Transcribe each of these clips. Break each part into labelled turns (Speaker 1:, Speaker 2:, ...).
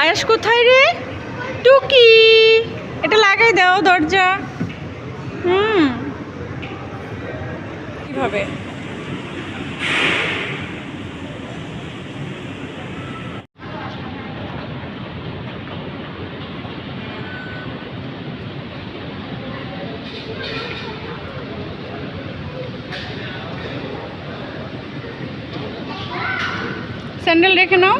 Speaker 1: আয়াস কোথায় রে? টুকি। এটা লাগাই দাও দরজা। হুম। কীভাবে? স্যান্ডেল রেখে নাও।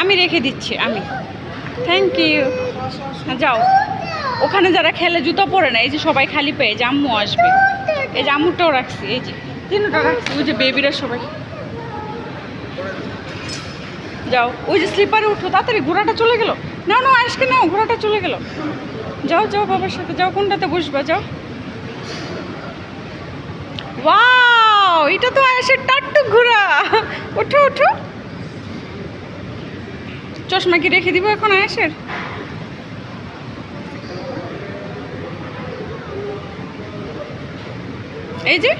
Speaker 1: আমি রেখে দিচ্ছি, আমি। থ্যাংক ইউ যাও। ওখানে যারা খেলে জুতো পরে না, এই যে সবাই খালি পেয়ে, যে আম্মু আসবে। এই জাম্মুটাও রাখছি, এই যে। তিনটা রাখছি, ওই যে বেবিরা সবাই। যাও। ওই যে স্লিপারে উঠো, তাড়াতাড়ি ঘোড়াটা চলে গেল। না নাও আজকে নাও ঘোড়াটা চলে গেল। যাও যাও বাবার সাথে, যাও, কোনটাতে বসবা, যাও। ওয়াও এটা তো আয়েসের টাট্টু ঘোড়া। ওঠো ওঠো। চশমা কি রেখে দিব এখন আয়াসের এই যে,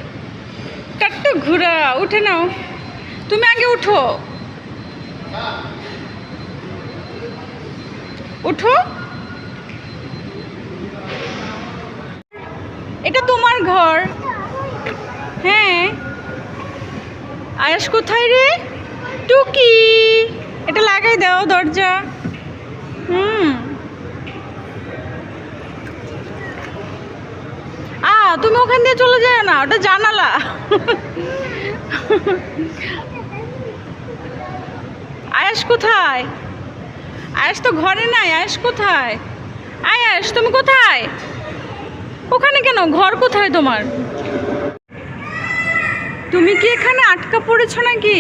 Speaker 1: টাট্টু ঘোড়া, উঠে নাও। তুমি আগে উঠো। উঠো। এটা তোমার ঘর। হ্যাঁ। আয়াস কোথায় রে? টুকি। এটা লাগাই দাও দরজা। হুম। আ, তুমি ওখান দিয়ে চলে যায় না, ওটা জানালা। আয়াস কোথায়? আয়াস তো ঘরে নাই, আয়াস কোথায়? আয়াস, তুমি কোথায়? ওখানে কেন? ঘর কোথায় তোমার? তুমি কি এখানে আটকা পড়েছো নাকি?